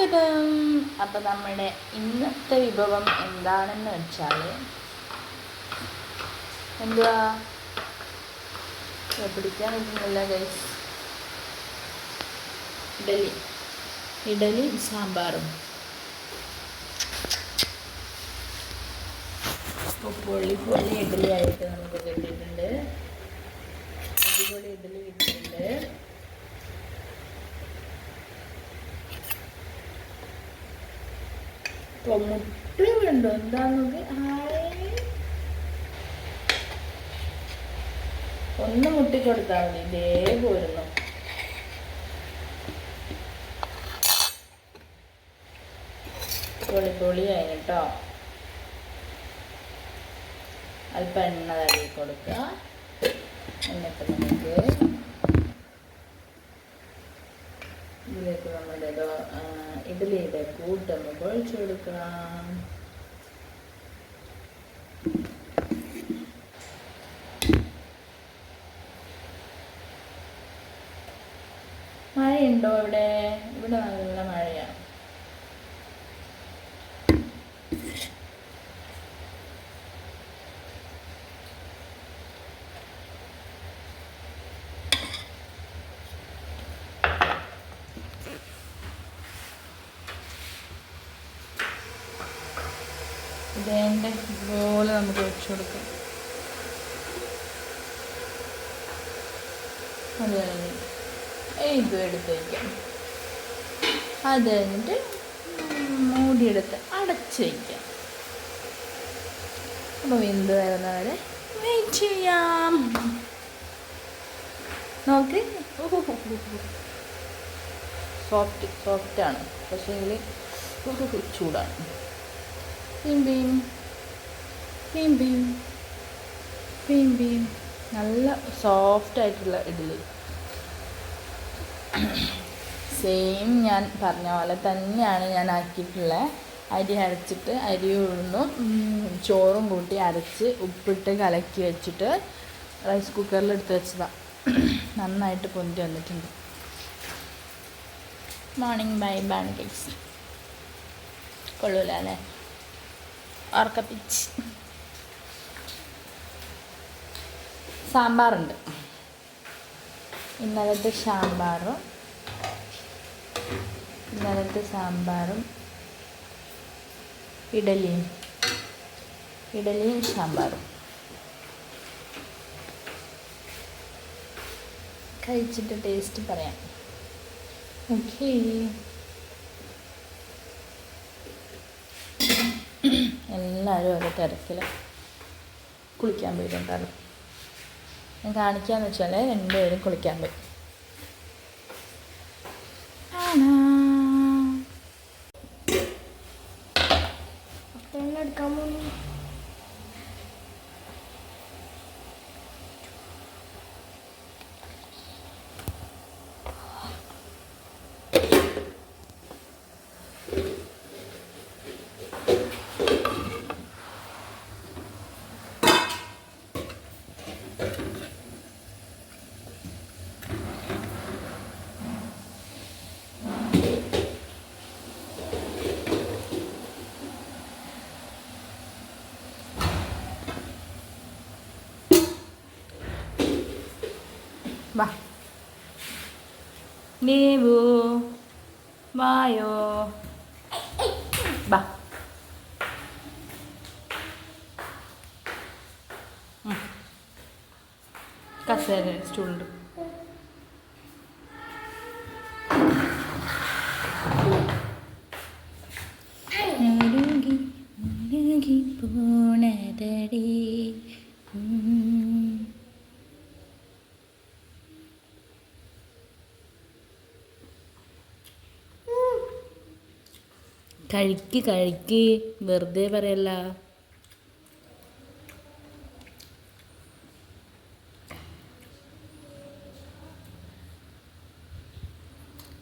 സ്വാഗതം. അപ്പം നമ്മുടെ ഇന്നത്തെ വിഭവം എന്താണെന്ന് വെച്ചാൽ എന്തുവാ? പിടിക്കാൻ പറ്റുന്നില്ല ഗൈസ് ഇഡലി. ഇഡലി സാമ്പാറും. ഇപ്പോൾ പൊള്ളി പൊള്ളി ഇഡലി ആയിട്ട് നമുക്ക് കിട്ടിയിട്ടുണ്ട്. അടിപൊളി ഇഡലി കിട്ടിയിട്ടുണ്ട്. അപ്പോൾ മുട്ട വേണ്ടോ എന്താ ഒന്ന് മുട്ടിക്കൊടുത്താൽ മതി. ഇതേ പോരുന്നു. പൊളി പൊളിയായി കേട്ടോ. അല്പം എണ്ണ തടവി കൊടുക്കുക. എന്നിട്ട് നമുക്ക് ഇതിലേക്ക് നമ്മുടെ ദോ- ആ, ഇഡ്ഡലിയുടെ കൂട്ട് നമുക്ക് ഒഴിച്ചു കൊടുക്കാം മഴയുണ്ടോ ഇവിടെ ഇവിടെ നല്ല മഴയാണ് ഇതേന്റെ ഇതുപോലെ നമുക്ക് വെച്ച് കൊടുക്കാം. അത് കഴിഞ്ഞ് ഇത് എടുത്ത് വയ്ക്കാം അത് കഴിഞ്ഞിട്ട് മൂടിയെടുത്ത് അടച്ച് വയ്ക്കാം അപ്പോൾ വെന്ത് വരുന്നവരെ വെയിറ്റ് ചെയ്യാം. നോക്ക്. സോഫ്റ്റ് സോഫ്റ്റാണ് പക്ഷേങ്കിൽ ചൂടാണ്. ബീം ബീം ബീം ബീം ബീം ബീം നല്ല സോഫ്റ്റ് ആയിട്ടുള്ള ഇഡ്ഡലി. സെയിം ഞാൻ പറഞ്ഞ പോലെ തന്നെയാണ് ഞാൻ ആക്കിയിട്ടുള്ളത് അരി അരച്ചിട്ട് അരി ഉഴുന്നും. ചോറും കൂട്ടി അരച്ച് ഉപ്പിട്ട് കലക്കി വെച്ചിട്ട് റൈസ് കുക്കറിൽ എടുത്ത് വെച്ചതാണ് നന്നായിട്ട് പൊന്തി വന്നിട്ടുണ്ട്. മോർണിംഗ് ബൈ ബാൻ കേക്ക്സ് കൊള്ളൂല അല്ലേ? ഓർക്കപ്പിച്ച് സാമ്പാറുണ്ട്. ഇന്നലത്തെ സാമ്പാറും ഇന്നലത്തെ സാമ്പാറും ഇഡലിയും ഇഡലിയും സാമ്പാറും. കഴിച്ചിട്ട് ടേസ്റ്റ് പറയാം. ഓക്കേ എല്ലാവരും ഓരോ തിരക്കിൽ കുളിക്കാൻ പോയിട്ടുണ്ടായിരുന്നു ഞാൻ കാണിക്കാന്ന് വെച്ചാൽ രണ്ടുപേരും കുളിക്കാൻ പോയി ആണാ. വാ. നീവു വായോ. വാ. കസേര സ്റ്റൂളുണ്ട് കഴിക്ക് കഴിക്ക്. വെറുതെ പറയല്ല.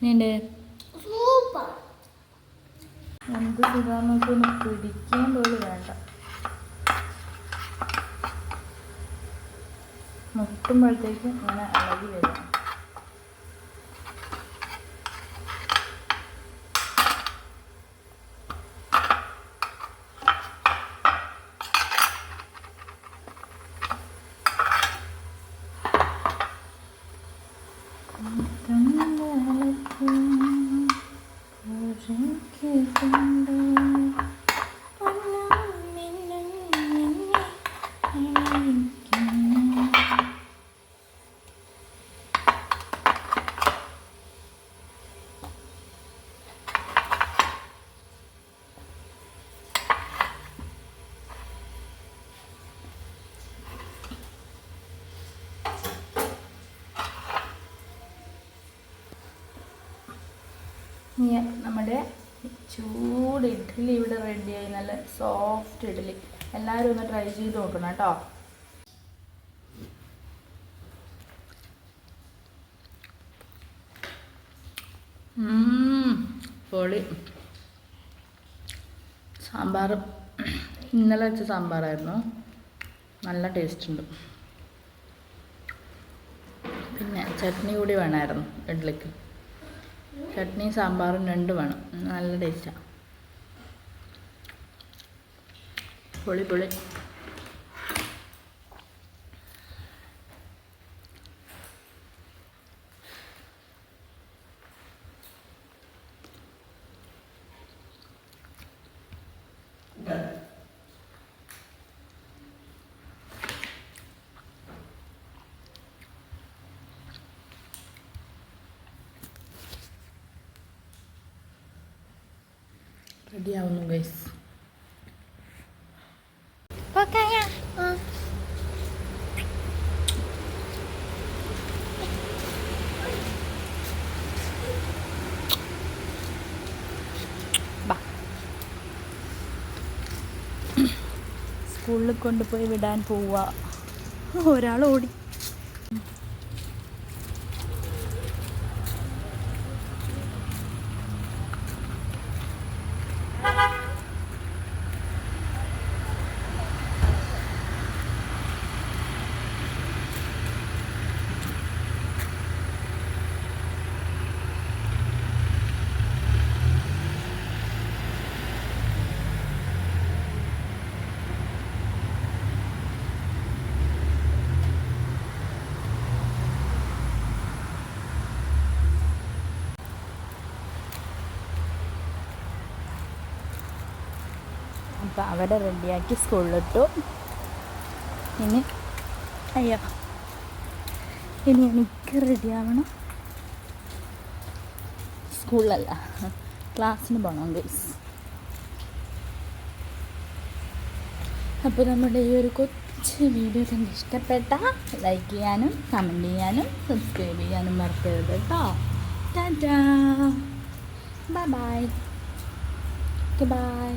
നീണ്ട് നമുക്ക് സുഖാമൊക്കെ ഒന്ന് പിടിക്കാൻ പോലും വേണ്ട. മുട്ടുമ്പോഴത്തേക്കും ഇങ്ങനെ ഇളകി വരും. 어떤 날도 오직 기도 ഇനി നമ്മുടെ ചൂട് ഇഡ്ഡലി ഇവിടെ റെഡിയായി നല്ല സോഫ്റ്റ് ഇഡ്ഡലി. എല്ലാവരും ഒന്ന് ട്രൈ ചെയ്ത് നോക്കണം കേട്ടോ. പൊളി. സാമ്പാർ. ഇന്നലെ വെച്ച സാമ്പാറായിരുന്നു. നല്ല ടേസ്റ്റ് ഉണ്ട്. പിന്നെ ചട്നി കൂടി വേണമായിരുന്നു ഇഡ്ഡലിക്ക്. ചട്നിയും സാമ്പാറും രണ്ടും വേണം. നല്ല ടേസ്റ്റാണ് പൊളി പൊളി. റെഡിയാവുന്നു ഗൈസ് സ്കൂളിൽ കൊണ്ടുപോയി വിടാൻ പോവുക ഒരാൾ ഓടി. അപ്പം അവരെ റെഡിയാക്കി സ്കൂളിലിട്ടു. ഇനി അയ്യോ. ഇനി എനിക്ക് റെഡിയാവണം സ്കൂളിലല്ല ക്ലാസ്സിന് പോകണം ഗൈസ് അപ്പോൾ നമ്മുടെ ഈ ഒരു കൊച്ചു വീഡിയോ തന്നെ ഇഷ്ടപ്പെട്ട ലൈക്ക് ചെയ്യാനും കമന്റ് ചെയ്യാനും സബ്സ്ക്രൈബ് ചെയ്യാനും മറക്കരുത് കേട്ടോ ടാറ്റാ. Bye bye bye